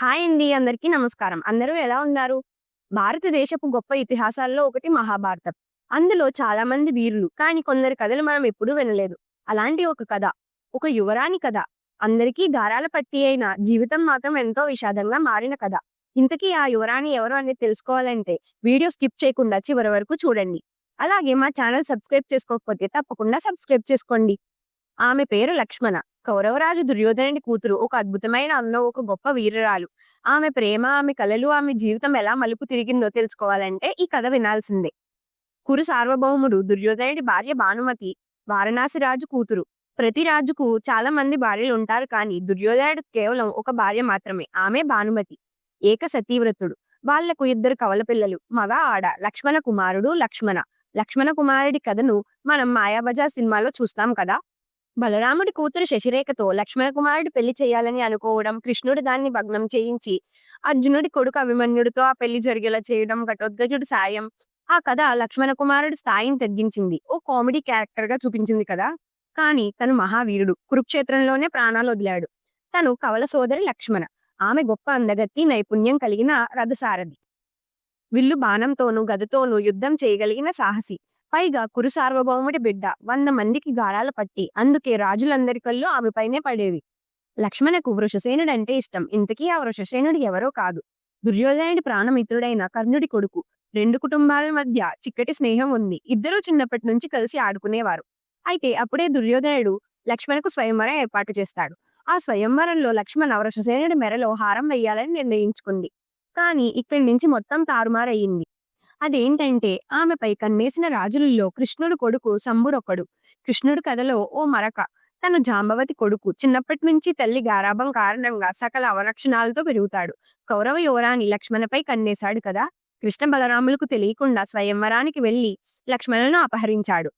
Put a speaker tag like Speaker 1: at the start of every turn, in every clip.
Speaker 1: Hi అండి అందరికీ నమస్కారం. అందరూ ఎలా ఉన్నారు? భారతదేశపు గొప్ప ఇతిహాసాల్లో ఒకటి మహాభారతం. అందులో చాలా మంది వీరులు కానీ కొందరి కథలు మనం ఎప్పుడూ వినలేదు. అలాంటి ఒక కథ ఒక యువరాణి కథ అందరికీ గారాల పట్టి అయిన జీవితం మాత్రం ఎంతో విషాదంగా మారిన కథ. ఇంతకీ ఆ యువరాణి ఎవరు అనేది తెలుసుకోవాలంటే వీడియో స్కిప్ చేయకుండా చివరి వరకు చూడండి. అలాగే మా ఛానల్ సబ్స్క్రైబ్ చేసుకోకపోతే తప్పకుండా సబ్స్క్రైబ్ చేసుకోండి. ఆమె పేరు లక్ష్మణ. కౌరవరాజు దుర్యోధనుడి కూతురు. ఒక అద్భుతమైన అందం ఒక గొప్ప వీరురాలు. ఆమె ప్రేమ ఆమె కళలు ఆమె జీవితం ఎలా మలుపు తిరిగిందో తెలుసుకోవాలంటే ఈ కథ వినాల్సిందే. కురు సార్వభౌముడు దుర్యోధనుడి భార్య భానుమతి వారణాసి రాజు కూతురు. ప్రతి రాజుకు చాలా మంది భార్యలు ఉంటారు కానీ దుర్యోధనుడు కేవలం ఒక భార్య మాత్రమే. ఆమె భానుమతి. ఏక సతీవ్రతుడు. వాళ్ళకు ఇద్దరు కవల పిల్లలు. మగ ఆడ లక్ష్మణ కుమారుడు లక్ష్మణ. లక్ష్మణ కుమారుడి కథను మనం మాయాబజార్ సినిమాలో చూస్తాం కదా? బలరాముడి కూతురు శశిరేఖతో లక్ష్మణ కుమారుడు పెళ్ళి చేయాలని అనుకోవడం కృష్ణుడు దాన్ని భగ్నం చేయించి అర్జునుడి కొడుకు అభిమన్యుడితో ఆ పెళ్ళి జరిగేలా చేయడం ఘటోద్గజుడు సాయం ఆ కథ లక్ష్మణ కుమారుడు స్థాయిని తగ్గించింది. ఓ కామెడీ క్యారెక్టర్గా చూపించింది కదా! కానీ తను మహావీరుడు కురుక్షేత్రంలోనే ప్రాణాలు వదిలాడు. తను కవల సోదరి లక్ష్మణ. ఆమె గొప్ప అందగత్తి నైపుణ్యం కలిగిన రథసారథి. విల్లు బాణంతోనూ గదతోనూ యుద్ధం చేయగలిగిన సాహసి. పైగా కురు సార్వభౌముడి బిడ్డ. వంద మందికి గారాల పట్టి. అందుకే రాజులందరి కళ్ళు ఆమెపైనే పడేవి. లక్ష్మణకు వృషసేనుడంటే ఇష్టం. ఇంతకీ ఆ వృషసేనుడు ఎవరో కాదు. దుర్యోధనుడి ప్రాణమిత్రుడైన కర్ణుడి కొడుకు. రెండు కుటుంబాల మధ్య చిక్కటి స్నేహం ఉంది. ఇద్దరూ చిన్నప్పటి నుంచి కలిసి ఆడుకునేవారు. అయితే అప్పుడే దుర్యోధనుడు లక్ష్మణకు స్వయంవరం ఏర్పాటు చేస్తాడు. ఆ స్వయంవరంలో లక్ష్మణ వృషసేనుడి మెరలో హారం వేయాలని నిర్ణయించుకుంది. కానీ ఇక్కడి నుంచి మొత్తం తారుమారయ్యింది అదేంటంటే ఆమెపై కన్నేసిన రాజులలో కృష్ణుడు కొడుకు శంభుడొకడు కృష్ణుడు కథలో ఓ మరక. తన జాంబవతి కొడుకు. చిన్నప్పటి నుంచి తల్లి గారాభం కారణంగా సకల అవరక్షణాలతో పెరుగుతాడు. కౌరవ యువరాణి లక్ష్మణపై కన్నేశాడు కదా! కృష్ణ బలరాములకు తెలియకుండా స్వయంవరానికి వెళ్ళి లక్ష్మణను అపహరించాడు.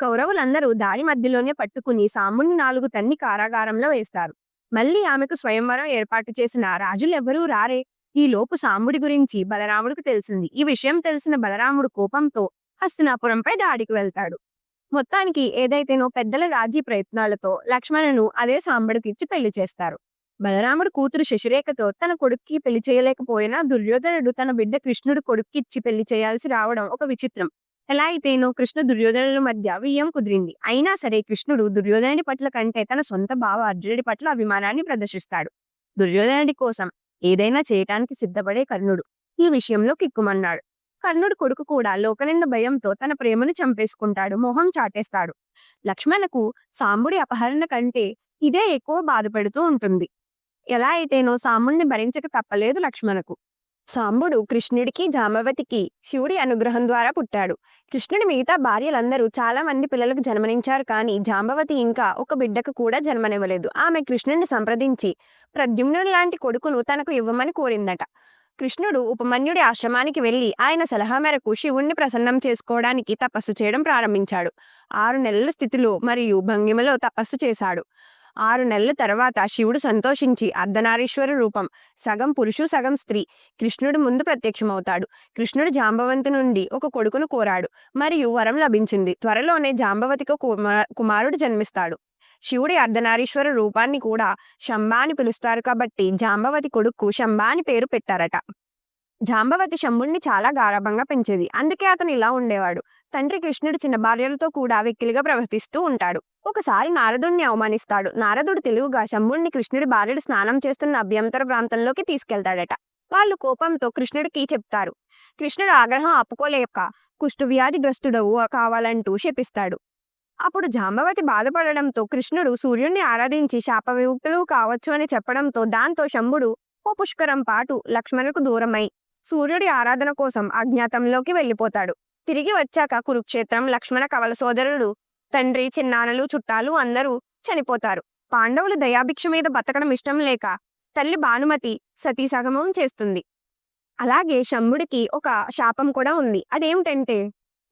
Speaker 1: కౌరవులందరూ దారి మధ్యలోనే పట్టుకుని సాముని నాలుగు తన్ని కారాగారంలో వేస్తారు. మళ్ళీ ఆమెకు స్వయంవరం ఏర్పాటు చేసిన రాజులెవ్వరూ రారే? ఈ లోపు సాంబుడి గురించి బలరాముడికి తెలిసింది. ఈ విషయం తెలిసిన బలరాముడు కోపంతో హస్తినాపురంపై దాడికి వెళ్తాడు. మొత్తానికి ఏదైతేనో పెద్దల రాజీ ప్రయత్నాలతో లక్ష్మణను అదే సాంబడికి ఇచ్చి పెళ్ళి చేస్తారు. బలరాముడు కూతురు శశిరేఖతో తన కొడుక్కి పెళ్ళి చేయలేకపోయినా దుర్యోధనుడు తన బిడ్డ కృష్ణుడు కొడుక్కి ఇచ్చి పెళ్ళి చేయాల్సి రావడం ఒక విచిత్రం. ఎలా అయితేనో కృష్ణ దుర్యోధనుల మధ్య వియ్యం కుదిరింది. అయినా సరే కృష్ణుడు దుర్యోధనుడి పట్ల కంటే తన సొంత బావ అర్జునుడి పట్ల అభిమానాన్ని ప్రదర్శిస్తాడు. దుర్యోధనుడి కోసం ఏదైనా చేయటానికి సిద్ధపడే కర్ణుడు. ఈ విషయంలో కిక్కుమన్నాడు. కర్ణుడు కొడుకు కూడా లోకనింద భయంతో తన ప్రేమను చంపేసుకుంటాడు. మొహం చాటేస్తాడు. లక్ష్మణకు సాంబుడి అపహరణ కంటే ఇదే ఎక్కువ బాధపెడుతూ ఉంటుంది. ఎలా అయితేనో సాముణ్ణి భరించక తప్పలేదు లక్ష్మణకు. సాంబుడు కృష్ణుడికి జామవతికి శివుడి అనుగ్రహం ద్వారా పుట్టాడు. కృష్ణుడి మిగతా భార్యలందరూ చాలా మంది పిల్లలకు జన్మనించారు కానీ జాంబవతి ఇంకా ఒక బిడ్డకు కూడా జన్మనివ్వలేదు. ఆమె కృష్ణుడిని సంప్రదించి ప్రద్యుమ్నుడు లాంటి కొడుకును తనకు ఇవ్వమని కోరిందట. కృష్ణుడు ఉపమన్యుడి ఆశ్రమానికి వెళ్ళి ఆయన సలహా మేరకు శివుణ్ణి ప్రసన్నం చేసుకోవడానికి తపస్సు చేయడం ప్రారంభించాడు. ఆరు నెలల స్థితిలో మరియు భంగిమలో తపస్సు చేశాడు. ఆరు నెలల తర్వాత శివుడు సంతోషించి అర్ధనారీశ్వర రూపం సగం పురుషు సగం స్త్రీ కృష్ణుడు ముందు ప్రత్యక్షమవుతాడు. కృష్ణుడు జాంబవంతి నుండి ఒక కొడుకును కోరాడు. మరియు వరం లభించింది. త్వరలోనే జాంబవతికి కుమారుడు జన్మిస్తాడు. శివుడి అర్ధనారీశ్వర రూపాన్ని కూడా శంభాని పిలుస్తారు కాబట్టి జాంబవతి కొడుకు శంభాని పేరు పెట్టారట. జాంబవతి శంభుణ్ణి చాలా గారాభంగా పెంచేది. అందుకే అతను ఇలా ఉండేవాడు. తండ్రి కృష్ణుడు చిన్న భార్యలతో కూడా వెక్కిలిగా ప్రవర్తిస్తూ ఉంటాడు. ఒకసారి నారదుడిని అవమానిస్తాడు. నారదుడు తెలుగుగా శంభుణ్ణి కృష్ణుడి భార్యడు స్నానం చేస్తున్న అభ్యంతర ప్రాంతంలోకి తీసుకెళ్తాడట. వాళ్ళు కోపంతో కృష్ణుడికి చెప్తారు. కృష్ణుడు ఆగ్రహం ఆపుకోలేక కుష్ఠవ్యాధి గ్రస్తుడవు కావాలంటూ శపిస్తాడు. అప్పుడు జాంబవతి బాధపడడంతో కృష్ణుడు సూర్యుణ్ణి ఆరాధించి శాప విముక్తుడు కావచ్చు అని చెప్పడంతో దాంతో శంభుడు ఓ పుష్కరం పాటు లక్ష్మణుకు దూరమై సూర్యుడి ఆరాధన కోసం అజ్ఞాతంలోకి వెళ్ళిపోతాడు. తిరిగి వచ్చాక కురుక్షేత్రం లక్ష్మణ కవల సోదరుడు తండ్రి చిన్నానలు చుట్టాలు అందరూ చనిపోతారు. పాండవులు దయాభిక్ష మీద బతకడం ఇష్టం లేక తల్లి భానుమతి సతీసగమం చేస్తుంది. అలాగే శంభుడికి ఒక శాపం కూడా ఉంది. అదేమిటంటే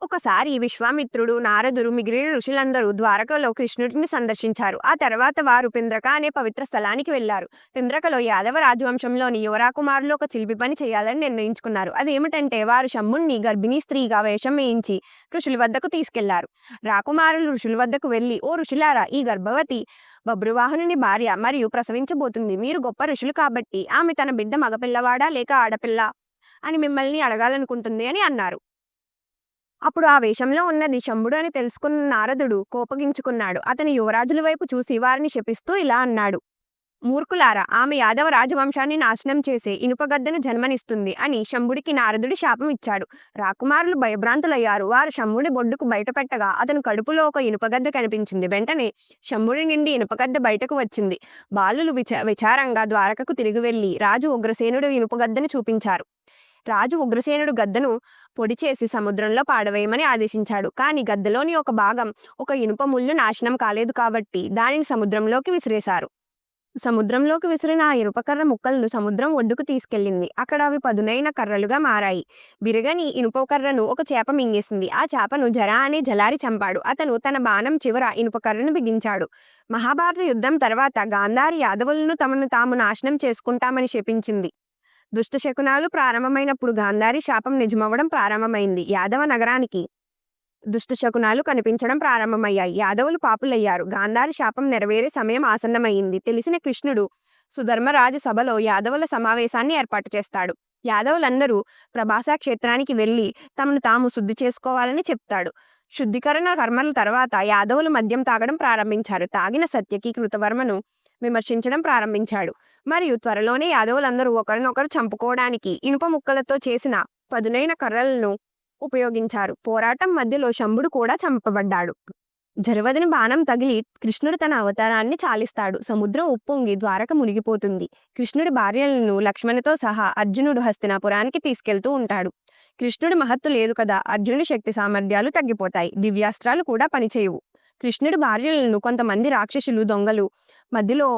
Speaker 1: ఒకసారి విశ్వామిత్రుడు నారదుడు మిగిలిన ఋషులందరూ ద్వారకలో కృష్ణుడిని సందర్శించారు. ఆ తర్వాత వారు పింద్రక అనే పవిత్ర స్థలానికి వెళ్ళారు పింద్రకలో యాదవ రాజవంశంలోని యువరాకుమారులు ఒక చిలిపి పని చేయాలని నిర్ణయించుకున్నారు. అదేమిటంటే వారు శంభుణ్ణి గర్భిణీ స్త్రీగా వేషం వేయించి ఋషుల వద్దకు తీసుకెళ్ళారు. రాకుమారులు ఋషుల వద్దకు వెళ్ళి ఓ ఋషులారా ఈ గర్భవతి బబ్రువాహనుని భార్య మరియు ప్రసవించబోతుంది. మీరు గొప్ప ఋషులు కాబట్టి ఆమె తన బిడ్డ మగపిల్లవాడా లేక ఆడపిల్ల అని మిమ్మల్ని అడగాలనుకుంటుంది అని అన్నారు. అప్పుడు ఆ వేషంలో ఉన్నది శంభుడు అని తెలుసుకున్న నారదుడు కోపగించుకున్నాడు. అతని యువరాజుల వైపు చూసి వారిని శపిస్తూ ఇలా అన్నాడు. మూర్ఖులారా ఆమె యాదవ రాజవంశాన్ని నాశనం చేసే ఇనుపగద్దను జన్మనిస్తుంది అని శంభుడికి నారదుడి శాపం ఇచ్చాడు. రాకుమారులు భయభ్రాంతులయ్యారు. వారు శంభుడి బొడ్డుకు బయట పెట్టగా అతని కడుపులో ఒక ఇనుపగద్ద కనిపించింది. వెంటనే శంభుడి నుండి ఇనుపగద్ద బయటకు వచ్చింది. బాలులు విచ విచారంగా ద్వారకకు తిరిగి వెళ్ళి రాజు ఉగ్రసేనుడు ఇనుపగద్దను చూపించారు. రాజు ఉగ్రసేనుడు గద్దను పొడి చేసి సముద్రంలో పాడవేయమని ఆదేశించాడు. కానీ గద్దలోని ఒక భాగం ఒక ఇనుప ముళ్ళు నాశనం కాలేదు కాబట్టి దానిని సముద్రంలోకి విసిరేశారు. సముద్రంలోకి విసిరిన ఆ ఇనుపకర్ర ముక్కలను సముద్రం ఒడ్డుకు తీసుకెళ్ళింది. అక్కడ అవి పదునైన కర్రలుగా మారాయి. బిరగని ఇనుప కర్రను ఒక చేప మింగేసింది. ఆ చేపను జరా అనే జలారి చంపాడు. అతను తన బాణం చివర ఇనుపకర్రను బిగించాడు. మహాభారత యుద్ధం తర్వాత గాంధారి యాదవులను తమను తాము నాశనం చేసుకుంటామని శపించింది. దుష్ట శకునాలు ప్రారంభమైనప్పుడు గాంధారి శాపం నిజమవ్వడం ప్రారంభమైంది. యాదవ నగరానికి దుష్ట శకునాలు కనిపించడం ప్రారంభమయ్యాయి. యాదవులు పాపులయ్యారు. గాంధారి శాపం నెరవేరే సమయం ఆసన్నమైంది. తెలిసిన కృష్ణుడు సుధర్మరాజ సభలో యాదవుల సమావేశాన్ని ఏర్పాటు చేస్తాడు. యాదవులందరూ ప్రభాసా క్షేత్రానికి వెళ్ళి తమను తాము శుద్ధి చేసుకోవాలని చెప్తాడు. శుద్ధీకరణ కర్మల తర్వాత యాదవులు మద్యం తాగడం ప్రారంభించారు. తాగిన సత్యకి కృతవర్మను విమర్శించడం ప్రారంభించాడు. మరియు త్వరలోనే యాదవులందరూ ఒకరినొకరు చంపుకోవడానికి ఇనుప ముక్కలతో చేసిన పదునైన కర్రలను ఉపయోగించారు. పోరాటం మధ్యలో శంభుడు కూడా చంపబడ్డాడు. జరవదని బాణం తగిలి కృష్ణుడు తన అవతారాన్ని చాలిస్తాడు. సముద్రం ఉప్పొంగి ద్వారక మునిగిపోతుంది. కృష్ణుడి భార్యలను లక్ష్మణుతో సహా అర్జునుడు హస్తినాపురానికి తీసుకెళ్తూ ఉంటాడు. కృష్ణుడి మహత్తు లేదు కదా అర్జునుడి శక్తి సామర్థ్యాలు తగ్గిపోతాయి. దివ్యాస్త్రాలు కూడా పనిచేయవు. కృష్ణుడి భార్యలను కొంతమంది రాక్షసులు దొంగలు మధ్యలో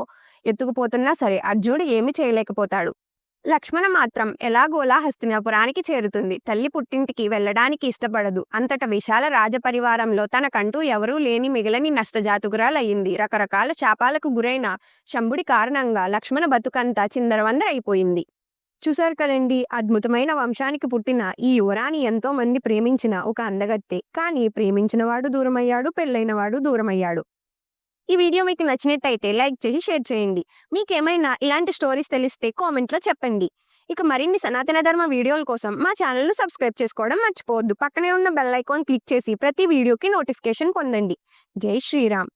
Speaker 1: ఎత్తుకుపోతున్నా సరే అర్జునుడు ఏమీ చేయలేకపోతాడు. లక్ష్మణ మాత్రం ఎలాగోలా హస్తినాపురానికి చేరుతుంది. తల్లి పుట్టింటికి వెళ్ళడానికి ఇష్టపడదు. అంతట విశాల రాజపరివారంలో తనకంటూ ఎవరూ లేని మిగిలని నష్టజాతుకురాలయ్యింది. రకరకాల శాపాలకు గురైన శంభుడి కారణంగా లక్ష్మణ బతుకంతా చిందరవందరైపోయింది. చూశారు కదండి అద్భుతమైన వంశానికి పుట్టిన ఈ యువరాణి ఎంతో మంది ప్రేమించిన ఒక అందగత్తె. కానీ ప్రేమించినవాడు దూరమయ్యాడు పెళ్ళైనవాడు దూరమయ్యాడు. ఈ వీడియో మీకు నచ్చినట్టయితే లైక్ చేసి షేర్ చేయండి. మీకు ఏమైనా ఇలాంటి స్టోరీస్ తెలిస్తే కామెంట్లో చెప్పండి. ఇక మరిన్ని సనాతన ధర్మ వీడియోల కోసం మా ఛానల్ను సబ్స్క్రైబ్ చేసుకోవడం మర్చిపోవద్దు. పక్కనే ఉన్న బెల్ ఐకాన్ క్లిక్ చేసి ప్రతి వీడియోకి నోటిఫికేషన్ పొందండి. జై శ్రీరామ్.